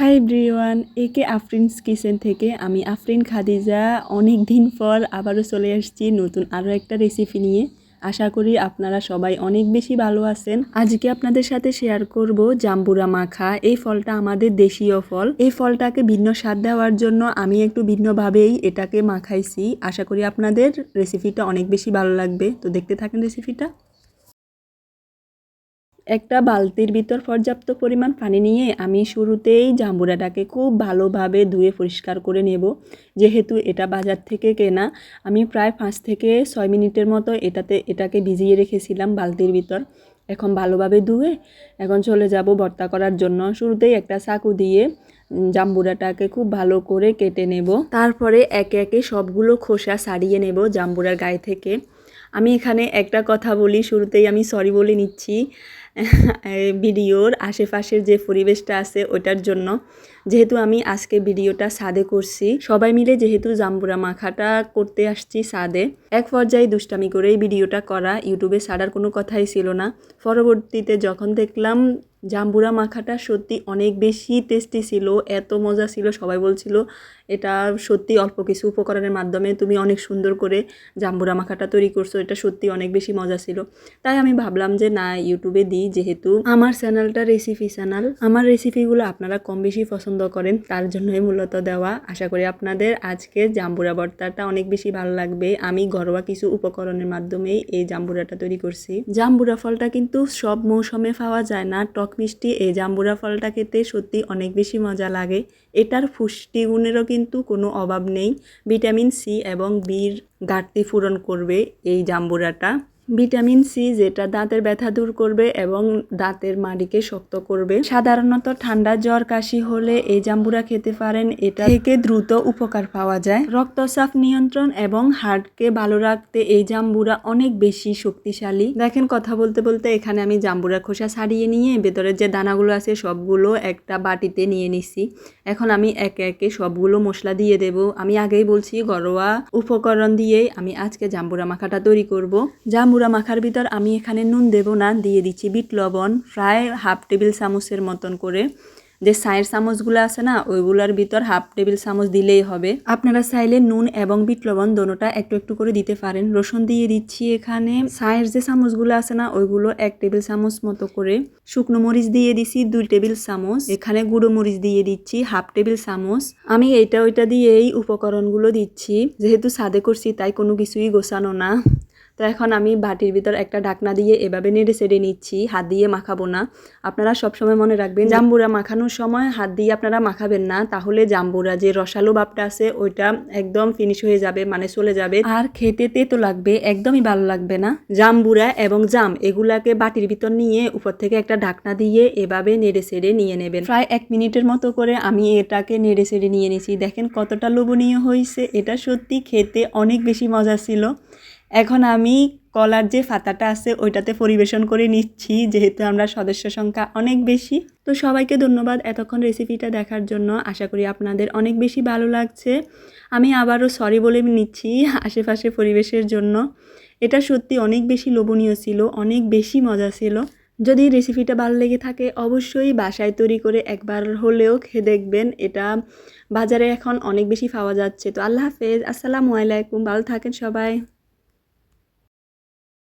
High ব্রিওয়ান একে Afrins kitchen থেকে আমি আফরিন খাদিজা অনেক দিন পর আবারও চলে আসছি নতুন আরও একটা রেসিপি নিয়ে। আশা করি আপনারা সবাই অনেক বেশি ভালো আছেন। আজকে আপনাদের সাথে শেয়ার করব জাম্বুরা মাখা, এই ফলটা আমাদের দেশীয় ফল। এই ফলটাকে ভিন্ন স্বাদ দেওয়ার জন্য আমি একটু ভিন্নভাবেই এটাকে মাখাইছি। আশা করি আপনাদের রেসিপিটা অনেক বেশি ভালো লাগবে। তো দেখতে থাকেন রেসিপিটা একটা বালতির ভিতর পর্যাপ্ত পরিমাণ পানি নিয়ে আমি শুরুতেই জাম্বুরাটাকে খুব ভালোভাবে ধুয়ে পরিষ্কার করে নেব। যেহেতু এটা বাজার থেকে কেনা, আমি প্রায় পাঁচ থেকে ছয় মিনিটের মতো এটাতে, এটাকে ভিজিয়ে রেখেছিলাম বালতির ভিতর। এখন ভালোভাবে ধুয়ে, এখন চলে যাব ভর্তা করার জন্য। শুরুতেই একটা চাকু দিয়ে জাম্বুরাটাকে খুব ভালো করে কেটে নেব। তারপরে একে একে সবগুলো খোসা ছাড়িয়ে নেব জাম্বুরার গায়ে থেকে। আমি এখানে একটা কথা বলি, শুরুতেই আমি সরি বলে নিচ্ছি। ভিডিওর আশেপাশের যে পরিবেশটা আছে ওটার জন্য। যেহেতু আমি আজকে ভিডিওটা সাদে করছি, সবাই মিলে যেহেতু জাম্বুরা মাখাটা করতে আসছি সাদে, এক পর্যায়ে দুষ্টামি করেই ভিডিওটা করা ইউটিউবে ছাড়ার কোনো কথাই ছিল না। পরবর্তীতে যখন দেখলাম জাম্বুরা মাখাটা সত্যি অনেক বেশি টেস্টি ছিল, এত মজা ছিল, সবাই বলছিল এটা সত্যি অল্প কিছু উপকরণের মাধ্যমে তুমি অনেক সুন্দর করে জাম্বুরা মাখাটা তৈরি করছ, এটা সত্যি অনেক বেশি মজা ছিল। তাই আমি ভাবলাম যে না, ইউটিউবে দিই, যেহেতু আমার চ্যানেলটা রেসিপি চ্যানেল, আমার রেসিপিগুলো আপনারা কম বেশি পছন্দ করেন, তার জন্যই মূলত দেওয়া। আশা করি আপনাদের আজকে জাম্বুরা ভর্তাটা অনেক বেশি ভালো লাগবে। আমি ঘরোয়া কিছু উপকরণের মাধ্যমেই এই জাম্বুরাটা তৈরি করছি। জাম্বুরা ফলটা কিন্তু সব মৌসুমে পাওয়া যায় না, টক মিষ্টি এই জাম্বুরা ফলটা খেতে সত্যি অনেক বেশি মজা লাগে। এটার পুষ্টিগুণেরও কিন্তু কোনো অভাব নেই। ভিটামিন সি এবং বির ঘাটতি পূরণ করবে এই জাম্বুরাটা। ভিটামিন সি, যেটা দাঁতের ব্যথা দূর করবে এবং দাঁতের মাড়িকে শক্ত করবে। সাধারণত ঠান্ডা, জ্বর, কাশি হলে এই জাম্বুরা খেতে পারেন। এটা থেকে দ্রুত উপকার পাওয়া যায়। রক্তচাপ নিয়ন্ত্রণ এবং হার্টকে ভালো রাখতে এই জাম্বুরা অনেক বেশি শক্তিশালী। দেখেন, কথা বলতে বলতে এখানে আমি জাম্বুরা খোসা ছাড়িয়ে নিয়ে ভেতরের যে দানাগুলো আছে সবগুলো একটা বাটিতে নিয়ে নিছি। এখন আমি একে একে সবগুলো মশলা দিয়ে দেব। আমি আগেই বলছি, ঘরোয়া উপকরণ দিয়ে আমি আজকে জাম্বুরা মাখাটা তৈরি করব। জাম্বুরা গুঁড়া মাখার ভিতর আমি এখানে নুন দেব না, দিয়ে দিচ্ছি বিট লবণ, প্রায় হাফ টেবিল চামচের মতন করে। যে সায়ের চামচগুলো আছে না, ওইগুলোর ভিতর হাফ টেবিল চামচ দিলেই হবে। আপনারা চাইলে নুন এবং বিট লবণ দোনোটা একটু একটু করে দিতে পারেন। রসুন দিয়ে দিচ্ছি এখানে। সায়ের যে চামচগুলো আছে না, ওইগুলো এক টেবিল চামচ মতো করে। শুকনো মরিচ দিয়ে দিছি দুই টেবিল চামচ। এখানে গুঁড়ো মরিচ দিয়ে দিচ্ছি হাফ টেবিল চামচ। আমি এইটা ওইটা দিয়েই উপকরণগুলো দিচ্ছি। যেহেতু সাদে করছি, তাই কোনো কিছুই গোছানো না। তো এখন আমি বাটির ভিতর একটা ঢাকনা দিয়ে এভাবে নেড়ে সেড়ে নিচ্ছি, হাত দিয়ে মাখাবো না। আপনারা সবসময় মনে রাখবেন, জাম্বুরা মাখানোর সময় হাত দিয়ে আপনারা মাখাবেন না, তাহলে জাম্বুরা যে রসালো ভাবটা আছে, ওইটা একদম ফিনিশ হয়ে যাবে মানে চলে যাবে। আর খেতে তেতো লাগবে, একদমই ভালো লাগবে না। জাম্বুরা এবং জাম, এগুলাকে বাটির ভিতর নিয়ে উপর থেকে একটা ঢাকনা দিয়ে এভাবে নেড়ে সেড়ে নিয়ে নেবেন। প্রায় এক মিনিটের মতো করে আমি এটাকে নেড়ে সেড়ে নিয়ে নিয়েছি। দেখেন কতটা লোভনীয় হয়েছে, এটা সত্যি খেতে অনেক বেশি মজা ছিল। এখন আমি কলার যে ফাতাটা আছে, ওইটাতে পরিবেশন করে নিচ্ছি, যেহেতু আমরা সদস্য সংখ্যা অনেক বেশি। তো সবাইকে ধন্যবাদ এতক্ষণ রেসিপিটা দেখার জন্য। আশা করি আপনাদের অনেক বেশি ভালো লাগছে। আমি আবারও সরি বলে নিচ্ছি আশেপাশে পরিবেশের জন্য। এটা সত্যি অনেক বেশি লোভনীয় ছিল, অনেক বেশি মজা ছিল। যদি রেসিপিটা ভালো লেগে থাকে, অবশ্যই বাসায় তৈরি করে একবার হলেও খেয়ে দেখবেন। এটা বাজারে এখন অনেক বেশি পাওয়া যাচ্ছে। তো আল্লাহ হাফেজ, আসসালামু আলাইকুম, ভালো থাকেন সবাই।